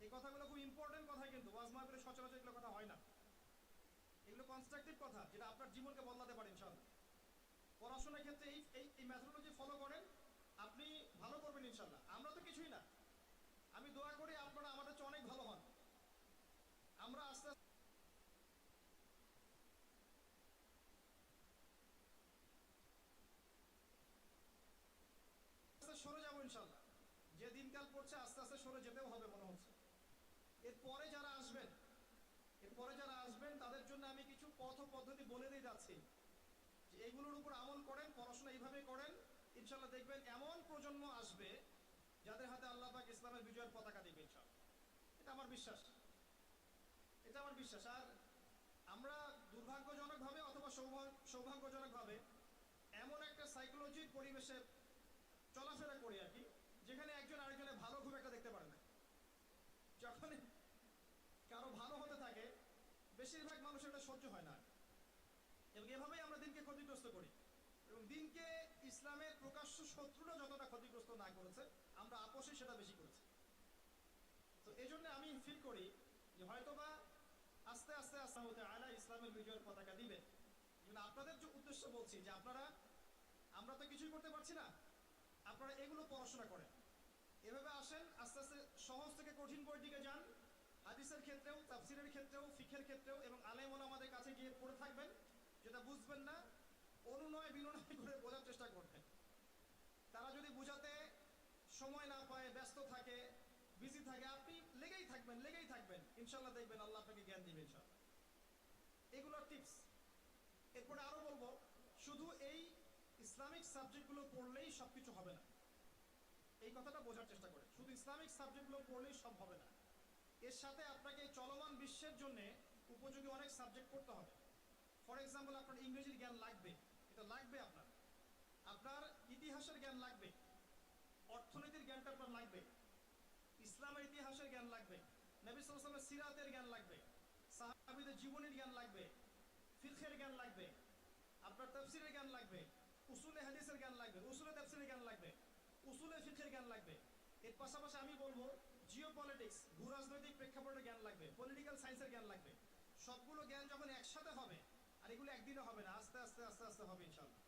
এই কথাগুলো খুব ইম্পর্টেন্ট কথা কিন্তু। ওয়াজ মাহফিলে সচরাচর এগুলো কথা হয় না। এগুলো কনস্ট্রাকটিভ কথা, যেটা আপনার জীবনকে বদলাতে পারে, ইনশাআল্লাহ। পড়াশোনার ক্ষেত্রে এই এই ম্যাথোলজি ফলো করেন, আপনি ভালো করবেন, ইনশাআল্লাহ। আমরা তো কিছুই না। আমি দোয়া করি আপনারা আমাদের চেয়ে অনেক ভালো হন। আমরা আস্তে আস্তে সরে যাব ইনশাল্লাহ যে দিনকাল পড়ছে আস্তে আস্তে সরে যেতেও হবে মনে হচ্ছে এরপরে যারা আসবেন, এরপরে যারা আসবেন, তাদের জন্য আমি কিছু পথ পদ্ধতি বলে দিয়ে যাচ্ছি। যে এগুলোর উপর আমল করেন, পড়াশোনা এইভাবে করেন ইনশাল্লাহ দেখবেন এমন প্রজন্ম আসবে যাদের হাতে আল্লাহ পাক ইসলামের বিজয়ের পতাকা দিবে ইনশাল্লাহ এটা আমার বিশ্বাস। এটা আমার বিশ্বাস। আর আমরা দুর্ভাগ্যজনকভাবে অথবা সৌভাগ্য সৌভাগ্যজনকভাবে এমন একটা সাইকোলজির পরিবেশে চলাফেরা করি আর কি, যেখানে একজন আরেকজনের ভালো খুব একটা দেখতে পারে না যখন কারও ভালো হতে থাকে বেশিরভাগ মানুষের এটা সহ্য হয় না। এবং এভাবেই আমরা দিনকে ক্ষতিগ্রস্ত করি। এবং দিনকে ইসলামের প্রকাশ্য শত্রুরা যতটা ক্ষতিগ্রস্ত না করেছে, আমরা আপোষে সেটা বেশি করেছি। তো এই জন্য আমি ফিল করি যে হয়তোবা আস্তে আস্তে আস্তে হতে আলা ইসলামের বিজয়ের পতাকা দিবে। কিন্তু আপনাদের যে উদ্দেশ্য বলছি যে আপনারা, আমরা তো কিছুই করতে পারছি না। আপনারা এগুলো পড়াশোনা করেন। এভাবে আসেন, আস্তে আস্তে সহজ থেকে কঠিন বইয়ের যান। হাদিসের ক্ষেত্রেও, তাফসিরের ক্ষেত্রেও ফিখের ক্ষেত্রেও এবং আলেমন আমাদের কাছে গিয়ে পড়ে থাকবেন, যেটা বুঝবেন না, অনুনয় বিনয় করে বোঝার চেষ্টা করবেন। তারা যদি বুঝাতে সময় না পায়, ব্যস্ত থাকে বিজি থাকে, আপনি লেগেই থাকবেন লেগেই থাকবেন। ইনশাল্লাহ দেখবেন আল্লাহ আপনাকে জ্ঞান দিবে ইনশাল্লাহ এগুলোর টিপস এরপরে আরও বলব, শুধু এই ইসলামিক সাবজেক্টগুলো পড়লেই সবকিছু হবে না। এই কথাটা বোঝার চেষ্টা করে শুধু ইসলামিক সাবজেক্টগুলো পড়লেই সব হবে না। এর সাথে আপনাকে চলমান বিশ্বের জন্য উপযোগী অনেক সাবজেক্ট পড়তে হবে ফর এক্সাম্পল আপনার ইংরেজির জ্ঞান লাগবে এটা লাগবে আপনার আপনার ইতিহাসের জ্ঞান লাগবে অর্থনীতির জ্ঞানটা আপনার লাগবে ইসলামের ইতিহাসের জ্ঞান লাগবে নবী সাল্লামের সিরাতের জ্ঞান লাগবে সাহাবিদের জীবনের জ্ঞান লাগবে ফিলখের জ্ঞান লাগবে আপনার তফসিরের জ্ঞান লাগবে উসুলে হাদিসের জ্ঞান লাগবে উসুলে তফসিরের জ্ঞান লাগবে উসুলে ফিলখের জ্ঞান লাগবে এর পাশাপাশি আমি বলব পলিটিক্স ভূরাজনৈতিক জ্ঞান লাগবে পলিটিক্যাল সায়েন্সের জ্ঞান লাগবে। সবগুলো জ্ঞান যখন একসাথে হবে, আর এগুলো হবে না, আস্তে আস্তে আস্তে আস্তে হবে ইনশাল্লাহ।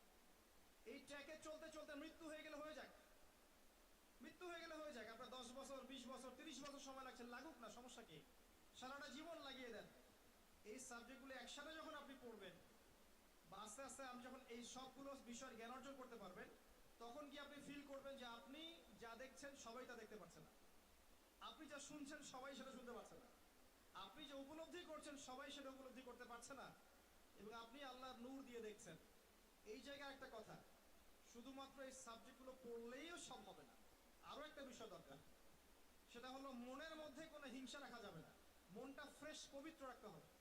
এই ট্র্যাকে চলতে চলতে মৃত্যু হয়ে গেলে হয়ে যাক। মৃত্যু হয়ে গেলে হয়ে যাক, আপনার দশ বছর, বিশ বছর, তিরিশ বছর সময় লাগছে, লাগুক না, সমস্যা কি? সারাটা জীবন লাগিয়ে দেন। এই সাবজেক্টগুলো একসাথে যখন আপনি পড়বেন, বা আস্তে আস্তে আপনি যখন এই সবগুলো বিষয়ের জ্ঞান অর্জন করতে পারবেন, তখন কি আপনি ফিল করবেন যে আপনি যা দেখছেন, সবাই তা দেখতে পাচ্ছেন না? আপনি যা শুনছেন, সবাই সেটা শুনতে পাচ্ছে না। আপনি যে উপলব্ধি করছেন, সবাই সেটা উপলব্ধি করতে পারছে না। এবং আপনি আল্লাহর নূর দিয়ে দেখছেন। এই জায়গায় একটা কথা, শুধুমাত্র এই সাবজেক্টগুলো পড়লেইও সব হবে না। আরও একটা বিষয় দরকার, সেটা হলো মনের মধ্যে কোনো হিংসা রাখা যাবে না। মনটা ফ্রেশ পবিত্র রাখতে হবে।